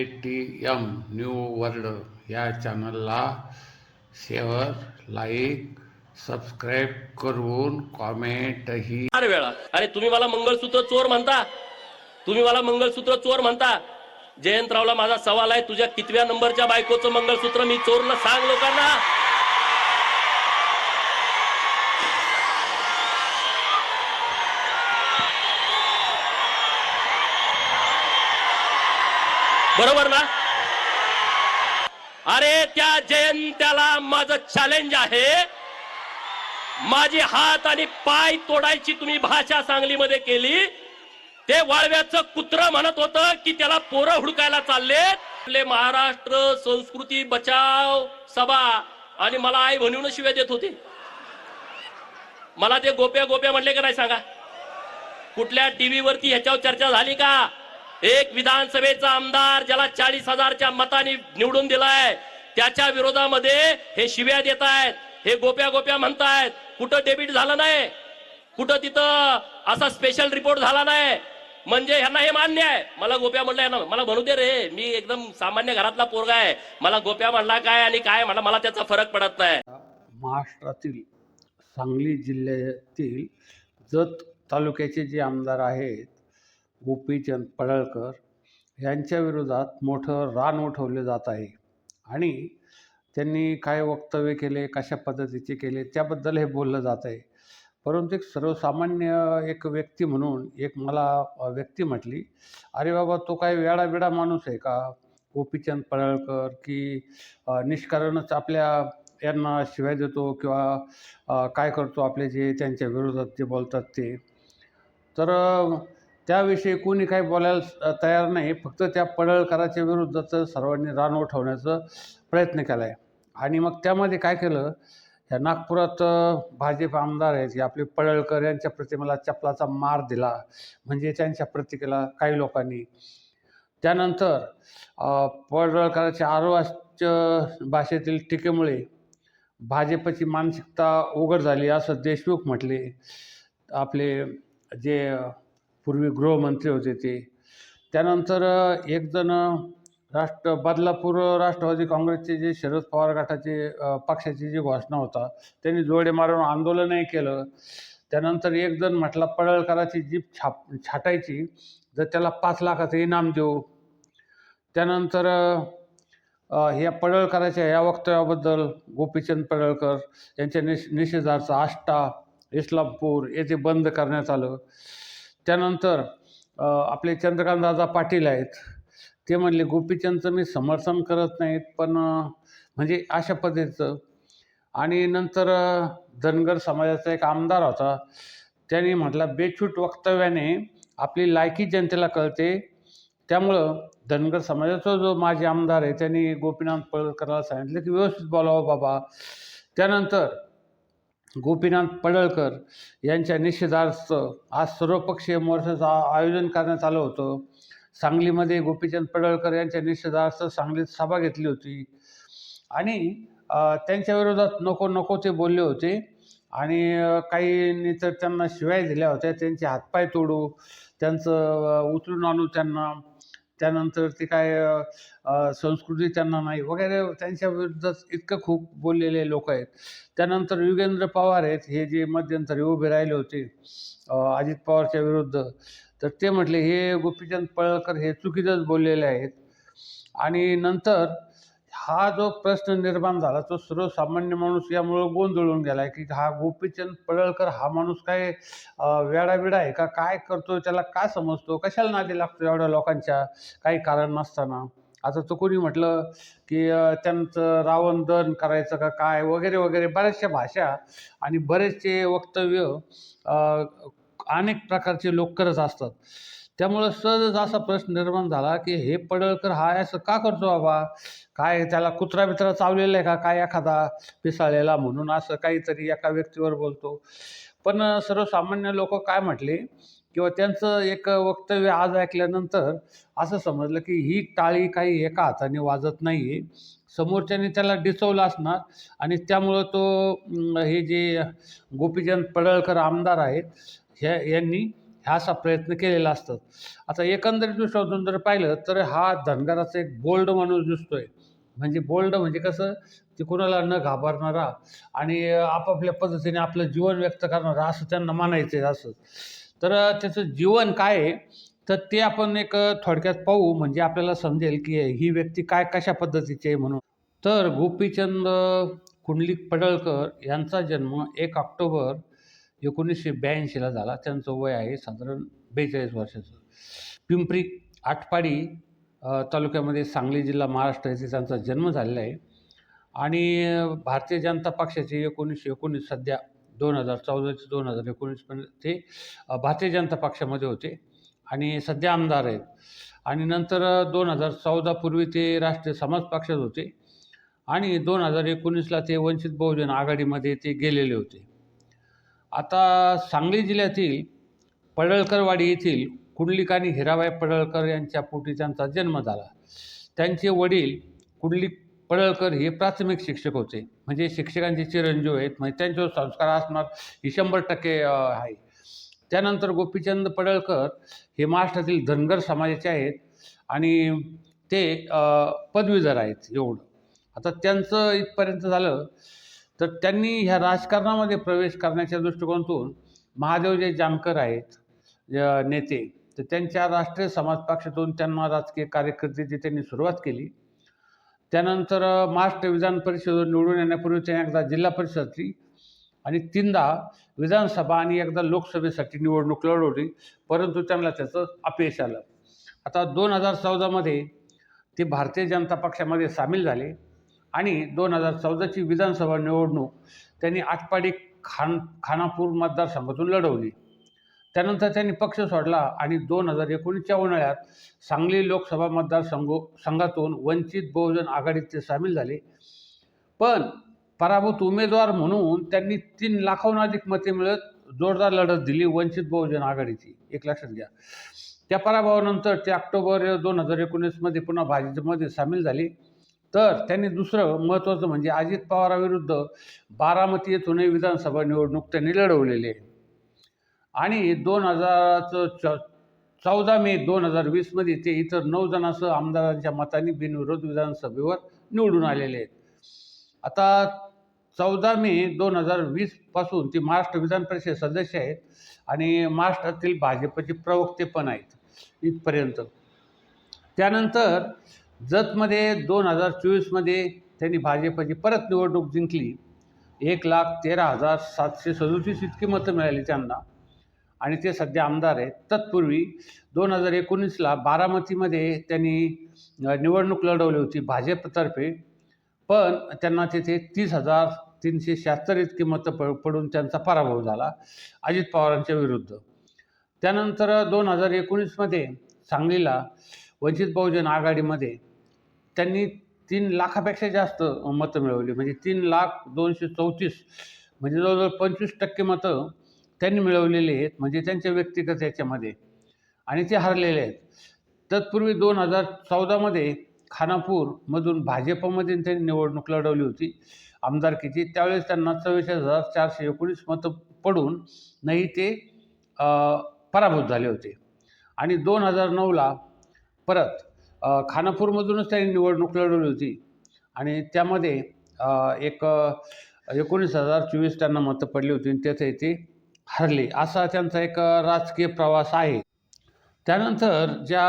A T M new world या चॅनलला share like subscribe करून कॉमेंटही चार वेळा. अरे तुम्ही मला मंगळसूत्र चोर म्हणता. तुम्ही मला मंगळसूत्र चोर म्हणता. जयंतरावला माझा सवाल आहे तुझ्या कितव्या नंबरच्या बायकोचं मंगळसूत्र मी चोरलं सांग लोकांना. बरोबर ना? अरे त्या जयंत्याला माझं चॅलेंज आहे. माझी हात आणि पाय तोडायची तुम्ही भाषा सांगलीमध्ये केली. ते वाळव्याचं कुत्र म्हणत होतं की त्याला पोरं हुडकायला चालले आपले महाराष्ट्र संस्कृती बचाव सभा. आणि मला आई म्हणून शिव्या देत होते. मला ते गोप्या गोप्या म्हटले का नाही सांगा? कुठल्या टीव्ही वरती ह्याच्यावर चर्चा झाली का? एक विधानसभेचा आमदार ज्याला चाळीस हजारच्या मताने निवडून दिलाय त्याच्या विरोधामध्ये हे शिव्या देत आहेत हे गोप्या गोप्या म्हणतायत कुठं डेबिट झालं नाही कुठं तिथं असा स्पेशल रिपोर्ट झाला नाही. म्हणजे ह्यांना हे मान्य आहे. मला गोप्या म्हणलं ना मला म्हणू दे रे मी एकदम सामान्य घरातला पोरगा आहे. मला गोप्या म्हणला काय आणि काय म्हणला मला त्याचा फरक पडत नाही. महाराष्ट्रातील सांगली जिल्ह्यातील जत तालुक्याचे जे आमदार आहेत गोपीचंद पडळकर यांच्या विरोधात मोठं रान उठवले जात आहे. आणि त्यांनी काय वक्तव्य केले कशा पद्धतीचे केले त्याबद्दल हे बोललं जात आहे. परंतु एक सर्वसामान्य एक व्यक्ती म्हणून एक मला व्यक्ती म्हटली अरे बाबा तो काय वेडा माणूस आहे का? गोपीचंद पडळकर की निष्कारणच आपल्या यांना शिवाय देतो किंवा काय करतो आपले जे त्यांच्या विरोधात जे बोलतात ते? तर त्याविषयी कोणी काही बोलायला तयार नाही. फक्त त्या पडळकराच्या विरुद्धचं सर्वांनी रान उठवण्याचा प्रयत्न केला आहे आणि मग त्यामध्ये काय केलं? ह्या नागपुरात भाजप आमदार आहेत की आपले पडळकर यांच्या प्रतिमेला चपलाचा मार दिला. म्हणजे त्यांच्या प्रतिकेला काही लोकांनी. त्यानंतर पडळकराच्या आरोग्य भाषेतील टीकेमुळे भाजपची मानसिकता उघड झाली असं देशमुख म्हटले. आपले जे पूर्वी गृहमंत्री होते ते. त्यानंतर एकजण राष्ट्र बदलापूर राष्ट्रवादी काँग्रेसचे जे शरद पवार गटाचे पक्षाची जी घोषणा होता त्यांनी जोडे मारून आंदोलनही केलं. त्यानंतर एक जण म्हटला पडळकराची जीप छाप छाटायची जर त्याला पाच लाखाचं इनाम देऊ. त्यानंतर ह्या पडळकराच्या या वक्तव्याबद्दल गोपीचंद पडळकर यांच्या निष निषेधार्थ आष्टा इस्लामपूर येथे बंद करण्यात आलं. त्यानंतर आपले चंद्रकांतदादा पाटील आहेत. ते म्हणले गोपीचंदचं मी समर्थन करत नाहीत पण म्हणजे अशा पद्धतीचं. आणि नंतर धनगर समाजाचा एक आमदार होता. त्यांनी म्हटला बेछूट वक्तव्याने आपली लायकी जनतेला कळते. त्यामुळं धनगर समाजाचा जो माजी आमदार आहे त्यांनी गोपीनाथ पडळकरला सांगितलं की व्यवस्थित बोलावं बाबा. त्यानंतर गोपीनाथ पडळकर यांच्या निषेधार्थ आज सर्वपक्षीय मोर्चाचं आयोजन करण्यात आलं होतं. सांगलीमध्ये गोपीचंद पडळकर यांच्या निषेधार्थ सांगलीत सभा घेतली होती. आणि त्यांच्या विरोधात नको नको ते बोलले होते. आणि काहींनी तर त्यांना शिवाय दिल्या होत्या. त्यांचे हातपाय तोडू त्यांचं उचलून आणू त्यांना. त्यानंतर ते काय संस्कृती त्यांना नाही वगैरे त्यांच्या विरुद्धात इतकं खूप बोललेले लोक आहेत. त्यानंतर युगेंद्र पवार आहेत हे जे मध्यंतरी उभे राहिले होते अजित पवारच्या विरुद्ध. तर ते म्हटले हे गोपीचंद पळकर हे चुकीचंच बोललेले आहेत. आणि नंतर हा जो प्रश्न निर्माण झाला तो सर्वसामान्य माणूस यामुळं गोंधळून गेला आहे की हा गोपीचंद पडळकर हा माणूस काय वेडाविडा आहे का? काय करतो त्याला काय समजतो? कशाला नादी लागतो एवढ्या लोकांच्या? काही कारण नसताना. आता तो कोणी म्हटलं की त्यांचं रावण दहन करायचं का काय? वगैरे वगैरे बऱ्याचशा भाषा आणि बरेचसे वक्तव्य अनेक प्रकारचे लोक करत असतात. त्यामुळं सहजच असा प्रश्न निर्माण झाला की हे पडळकर हा असं का करतो बाबा? काय त्याला कुत्रा बित्रा चावलेला आहे का? काय एखादा पिसाळलेला म्हणून असं काहीतरी एका व्यक्तीवर बोलतो. पण सर्वसामान्य लोक काय म्हटले किंवा त्यांचं एक वक्तव्य आज ऐकल्यानंतर असं समजलं की ही टाळी काही एका हाताने वाजत नाही आहे समोरच्याने त्याला डिचवलं असणार आणि त्यामुळं तो हे जे गोपीचंद पडळकर आमदार आहेत ह्या यांनी ह्या असा प्रयत्न केलेला असतात आता एकंदरीत दृष्टीतून जर पाहिलं तर हा धनगराचा एक बोल्ड माणूस दिसतोय. म्हणजे बोल्ड म्हणजे कसं? ते कोणाला न घाबरणारा आणि आपापल्या पद्धतीने आपलं जीवन व्यक्त करणारा असं त्यांना मानायचं आहे असं. तर त्याचं जीवन काय आहे? तर ते आपण एक थोडक्यात पाहू. म्हणजे आपल्याला समजेल की ही व्यक्ती काय कशा पद्धतीची आहे म्हणून. तर गोपीचंद कुंडलिक पडळकर यांचा जन्म एक ऑक्टोबर एकोणीसशे ब्याऐंशीला झाला. त्यांचं वय आहे साधारण बेचाळीस वर्षाचं. पिंपरी आटपाडी तालुक्यामध्ये सांगली जिल्हा महाराष्ट्र येथे त्यांचा जन्म झालेला आहे. आणि भारतीय जनता पक्षाचे एकोणीसशे एकोणीस सध्या दोन हजार चौदा ते दोन हजार एकोणीसपर्यंत ते भारतीय जनता पक्षामध्ये होते. आणि सध्या आमदार आहेत. आणि नंतर दोन हजार चौदापूर्वी ते राष्ट्रीय समाज पक्षात होते. आणि दोन हजार एकोणीसला ते वंचित बहुजन आघाडीमध्ये ते गेलेले होते. आता सांगली जिल्ह्यातील पडळकरवाडी येथील कुंडलिक आणि हिराबाई पडळकर यांच्या पोटी त्यांचा जन्म झाला. त्यांचे वडील कुंडलिक पडळकर हे प्राथमिक शिक्षक होते. म्हणजे शिक्षकांचे चिरंजीव आहेत. म्हणजे त्यांच्यावर संस्कार असणार ही शंभर टक्के आहे. त्यानंतर गोपीचंद पडळकर हे महाराष्ट्रातील धनगर समाजाचे आहेत आणि ते पदवीधर आहेत एवढं. आता त्यांचं इथपर्यंत झालं तर त्यांनी ह्या राजकारणामध्ये प्रवेश करण्याच्या दृष्टिकोनातून महादेव जे जामकर आहेत ज- नेते. तर त्यांच्या राष्ट्रीय समाज पक्षातून त्यांना राजकीय कारकिर्दीची त्यांनी सुरुवात केली. त्यानंतर महाराष्ट्र विधान परिषद निवडून येण्यापूर्वी त्यांनी एकदा जिल्हा परिषदची आणि तीनदा विधानसभा आणि एकदा लोकसभेसाठी निवडणूक लढवली परंतु त्यांना त्याचं अपयश आलं. आता दोन हजार चौदामध्ये ते भारतीय जनता पक्षामध्ये सामील झाले. आणि दोन हजार चौदाची विधानसभा निवडणूक त्यांनी आटपाडी खान खानापूर मतदारसंघातून लढवली. त्यानंतर त्यांनी पक्ष सोडला आणि दोन हजार एकोणीसच्या उन्हाळ्यात सांगली लोकसभा मतदारसंघ संघातून वंचित बहुजन आघाडीत ते सामील झाले. पण पराभूत उमेदवार म्हणून त्यांनी तीन लाखाहून अधिक मते मिळत जोरदार लढत दिली वंचित बहुजन आघाडीची. एक लक्षात घ्या. त्या पराभवानंतर ते ऑक्टोबर दोन हजार एकोणीसमध्ये पुन्हा भाजपमध्ये सामील झाले. तर त्यांनी दुसरं महत्त्वाचं म्हणजे अजित पवाराविरुद्ध बारामती येथूनही विधानसभा निवडणूक त्यांनी लढवलेली. आहे आणि दोन हजाराचं च चौदा मे दोन हजार वीसमध्ये ते इतर नऊ जणांसह आमदारांच्या मतांनी बिनविरोध विधानसभेवर निवडून आलेले आहेत. आता चौदा मे दोन हजार वीसपासून ते महाराष्ट्र विधान परिषद सदस्य आहेत आणि महाराष्ट्रातील भाजपचे प्रवक्ते पण आहेत इथपर्यंत. त्यानंतर जतमध्ये दोन हजार चोवीसमध्ये त्यांनी भाजपची परत निवडणूक जिंकली. एक लाख तेरा हजार सातशे सदोतीस इतकी मतं मिळाली त्यांना. आणि ते सध्या आमदार आहेत. तत्पूर्वी दोन हजार एकोणीसला बारामतीमध्ये त्यांनी निवडणूक लढवली होती भाजपतर्फे. पण त्यांना तिथे तीस हजार तीनशे शहात्तर इतकी मतं प पडून त्यांचा पराभव झाला अजित पवारांच्या विरुद्ध. त्यानंतर दोन हजार एकोणीसमध्ये सांगलीला वंचित बहुजन आघाडीमध्ये त्यांनी तीन लाखापेक्षा जास्त मतं मिळवली. म्हणजे तीन लाख दोनशे चौतीस म्हणजे जवळजवळ पंचवीस टक्के मतं त्यांनी मिळवलेली आहेत. म्हणजे त्यांच्या व्यक्तिगत याच्यामध्ये. आणि ते हरलेले आहेत. तत्पूर्वी दोन हजार चौदामध्ये खानापूरमधून भाजपमध्ये त्यांनी निवडणूक लढवली होती आमदारकीची. त्यावेळेस त्यांना चव्वेचाळीस हजार चारशे एकोणीस मतं पडून नाही ते पराभूत झाले होते. आणि दोन हजार नऊला परत खानापूरमधूनच त्यांनी निवडणूक लढवली होती. आणि त्यामध्ये एक एकोणीस हजार चोवीस त्यांना मतं पडली होती आणि तेथे ते हरले. असा त्यांचा एक राजकीय प्रवास आहे. त्यानंतर ज्या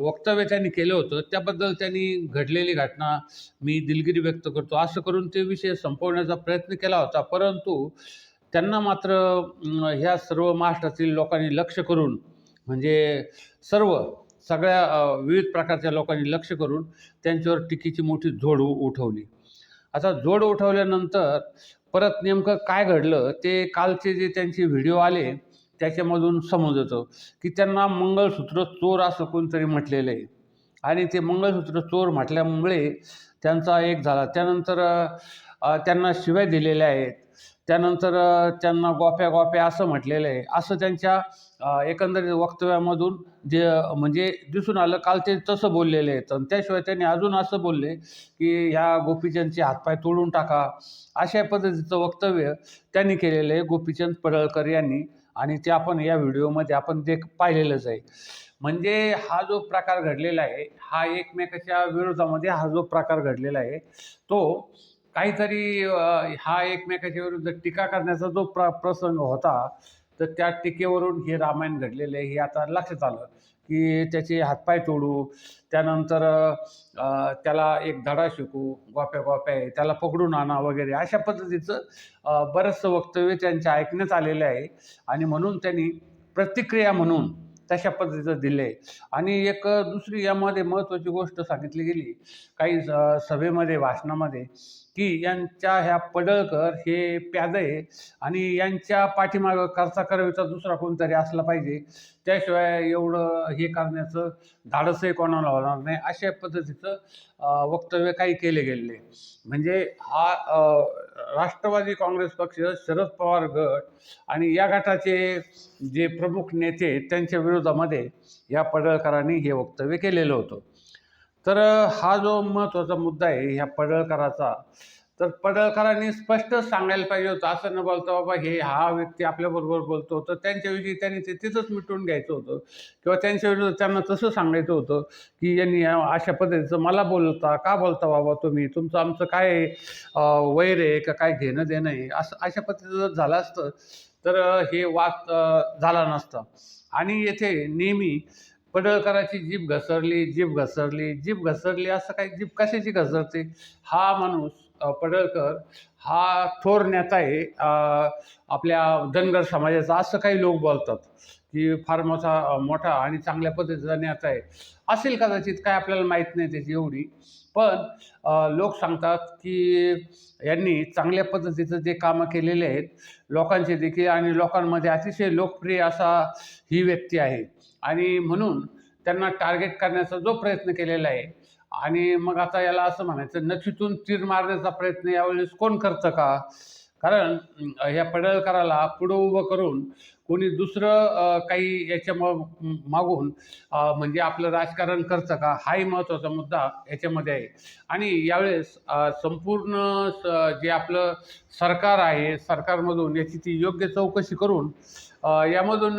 वक्तव्य त्यांनी केलं होतं त्याबद्दल त्यांनी घडलेली घटना मी दिलगिरी व्यक्त करतो. असं करून ते विषय संपवण्याचा प्रयत्न केला होता. परंतु त्यांना मात्र ह्या सर्व महाराष्ट्रातील लोकांनी लक्ष करून म्हणजे सर्व सगळ्या विविध प्रकारच्या लोकांनी लक्ष करून त्यांच्यावर टीकेची मोठी झोड उ- उठवली. आता जोड उठवल्यानंतर परत नेमकं काय घडलं ते कालचे जे त्यांचे व्हिडिओ आले त्याच्यामधून समजतं की त्यांना मंगळसूत्र चोर असं कोणतरी म्हटलेलं आहे. आणि ते मंगळसूत्र चोर म्हटल्यामुळे त्यांचा एक झाला. त्यानंतर त्यांना शिव्या दिलेल्या आहेत. त्यानंतर त्यांना गोप्या गोप्या असं म्हटलेलं आहे. असं त्यांच्या एकंदरीत वक्तव्यामधून जे म्हणजे दिसून आलं काल ते तसं बोललेले आहेत आणि त्याशिवाय त्यांनी अजून असं बोलले की ह्या गोपीचंदचे हातपाय तोडून टाका. अशा पद्धतीचं वक्तव्य त्यांनी केलेलं आहे गोपीचंद पडळकर यांनी. आणि ते आपण या व्हिडिओमध्ये आपण ते पाहिलेलंच आहे. म्हणजे हा जो प्रकार घडलेला आहे हा एकमेकाच्या विरोधामध्ये हा जो प्रकार घडलेला आहे तो काहीतरी हा एकमेकाच्या विरुद्ध टीका करण्याचा जो प्र प्रसंग होता तर त्या टीकेवरून हे रामायण घडलेलं आहे हे आता लक्षात आलं की त्याचे हातपाय तोडू त्यानंतर त्याला एक धडा शिकू गोप्या गोप्या आहे त्याला पकडून आणा वगैरे अशा पद्धतीचं बरंचसं वक्तव्य त्यांच्या ऐकण्यात आलेलं आहे. आणि म्हणून त्यांनी प्रतिक्रिया म्हणून तशा पद्धतीचं दिलं आहे आणि एक दुसरी यामध्ये महत्त्वाची गोष्ट सांगितली गेली. काही स- सभेमध्ये भाषणामध्ये की यांच्या ह्या पडळकर हे प्यादे आहे आणि यांच्या पाठीमागं खर्चा करावीचा दुसरा कोणतरी असला पाहिजे त्याशिवाय एवढं हे करण्याचं धाडसही कोणाला होणार नाही अशा पद्धतीचं वक्तव्य काही केले गेले. म्हणजे हा राष्ट्रवादी काँग्रेस पक्ष शरद पवार गट आणि या गटाचे जे प्रमुख नेते त्यांच्या विरोधामध्ये या पडळकरांनी हे वक्तव्य केलेलं होतं. तर हा जो महत्त्वाचा मुद्दा आहे ह्या पडळकराचा तर पडळकरांनी स्पष्ट सांगायला पाहिजे होतं. असं न बोलता बाबा हे हा व्यक्ती आपल्याबरोबर बोलतो. तर त्यांच्याविषयी त्यांनी ते तिथंच मिटवून घ्यायचं होतं. किंवा त्यांच्याविरुद्ध त्यांना तसं सांगायचं होतं की यांनी अशा पद्धतीचं मला बोलता का बोलता बाबा तुम्ही? तुमचं आमचं काय वैर आहे का? काय घेणं देणं आहे? असं अशा पद्धतीचं जर झालं असतं. तर हे वाद झाला नसता. आणि येथे नेहमी पडळकराची जीभ घसरली जीभ घसरली जीभ घसरली असं काही जीभ कशाची घसरते? हा माणूस पडळकर हा थोर नेता आहे. आपल्या धनगर समाजाचा असं काही लोक बोलतात की फार मोठा मोठा आणि चांगल्या पद्धतीचा नेता आहे. असेल कदाचित काय आपल्याला माहीत नाही त्याची एवढी. पण लोक सांगतात की यांनी चांगल्या पद्धतीचं जे कामं केलेले आहेत लोकांचे देखील आणि लोकांमध्ये अतिशय लोकप्रिय असा ही व्यक्ती आहे. आणि म्हणून त्यांना टार्गेट करण्याचा जो प्रयत्न केलेला आहे. आणि मग आता याला असं म्हणायचं नथीतून तीर मारण्याचा प्रयत्न यावेळेस कोण करतं का? कारण ह्या पडळकराला पुढं उभं करून कोणी दुसरं काही याच्या मागून म्हणजे आपलं राजकारण करतं का? हाही महत्त्वाचा मुद्दा याच्यामध्ये आहे. आणि यावेळेस संपूर्ण स- जे आपलं सरकार आहे सरकारमधून याची ती योग्य चौकशी करून यामधून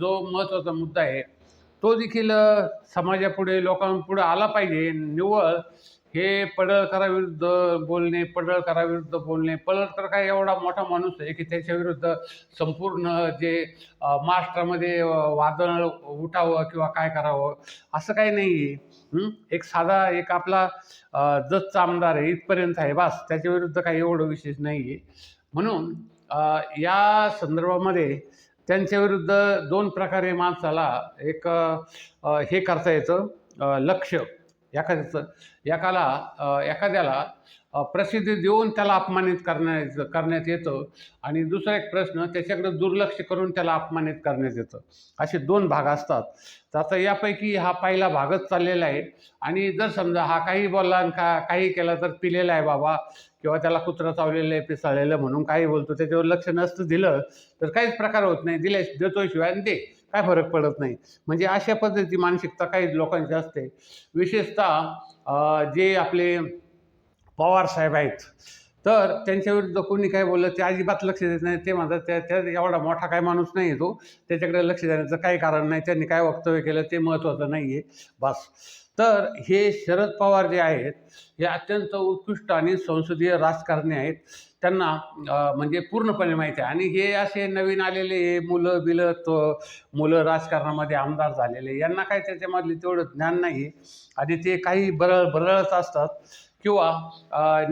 जो महत्त्वाचा मुद्दा आहे तो देखील समाजापुढे लोकांपुढे आला पाहिजे. निव्वळ हे पडळकराविरुद्ध बोलणे पडळकराविरुद्ध बोलणे पडळकर काय एवढा मोठा माणूस आहे की त्याच्याविरुद्ध संपूर्ण जे महाराष्ट्रामध्ये वादन वादळ उठावं किंवा काय करावं असं काही नाही आहे. एक साधा एक आपला अ, जतचा आमदार आहे इथपर्यंत आहे बास. त्याच्याविरुद्ध काही एवढं विशेष नाही आहे. म्हणून या संदर्भामध्ये त्यांच्याविरुद्ध दोन प्रकारे माणसाला एक हे करता येतं लक्ष एखाद्याचं एकाला एखाद्याला प्रसिद्धी देऊन त्याला अपमानित करण्यात करण्यात येतं. आणि दुसरा एक प्रश्न त्याच्याकडे दुर्लक्ष करून त्याला अपमानित करण्यात येतं. असे दोन भाग असतात. तर आता यापैकी हा पहिला भागच चाललेला आहे. आणि जर समजा हा काही बोलला आणि का काही केला तर पिलेला आहे बाबा. किंवा त्याला कुत्रा चावलेलं आहे पिसाळलेलं म्हणून काही बोलतो त्याच्यावर लक्ष नसतं दिलं तर काहीच प्रकार होत नाही. दिले देतो शिवाय आणि ते काय फरक पडत नाही. म्हणजे अशा पद्धतीची मानसिकता काही लोकांची असते. विशेषतः जे आपले पवार साहेब आहेत तर त्यांच्याविरुद्ध कोणी काय बोललं ते अजिबात लक्ष देत नाही ते म्हणतात त्या त्या एवढा मोठा काय माणूस नाही आहे तो. त्याच्याकडे लक्ष देण्याचं काही कारण नाही. त्यांनी काय वक्तव्य केलं ते महत्त्वाचं नाही आहे बस. तर हे शरद पवार जे आहेत हे अत्यंत उत्कृष्ट आणि संसदीय राजकारणी आहेत. त्यांना म्हणजे पूर्णपणे माहिती आहे. आणि हे असे नवीन आलेले हे मुलं बिलं तो मुलं राजकारणामध्ये आमदार झालेले यांना काय त्याच्यामधले तेवढं ज्ञान नाही आहे आणि ते काही बरळ बरळच असतात. किंवा अं,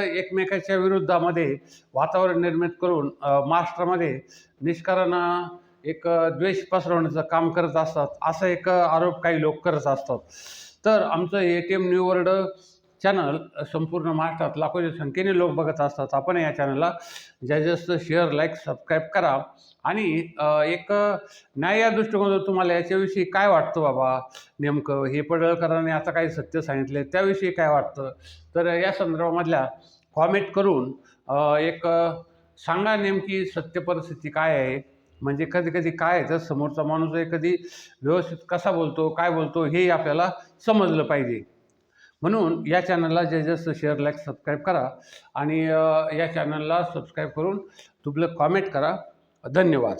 एकमेकाच्या विरुद्धामध्ये वातावरण निर्मित करून महाराष्ट्रामध्ये निष्कारांना एक द्वेष पसरवण्याचं काम करत असतात असा एक आरोप काही लोक करत असतात. तर आमचं A T M new world channel संपूर्ण महाराष्ट्रात लाखोच्या संख्येने लोक बघत असतात. आपण या चॅनलला जास्तीत जास्त शेअर लाईक सबस्क्राईब करा. आणि एक न्याय या दृष्टिकोनातून तुम्हाला याच्याविषयी काय वाटतं बाबा? नेमकं हे पडळकरांनी आता काही सत्य सांगितले त्याविषयी काय वाटतं? तर या संदर्भामधल्या कॉमेंट करून एक सांगा नेमकी सत्य परिस्थिती काय आहे? म्हणजे कधी कधी काय आहे? तर समोरचा माणूस आहे कधी व्यवस्थित कसा बोलतो काय बोलतो हेही आपल्याला समजलं पाहिजे. म्हणून या चॅनलला जे जास्त शेअर लाईक सबस्क्राईब करा आणि या चॅनलला सबस्क्राईब करून तुपलं कॉमेंट करा. धन्यवाद.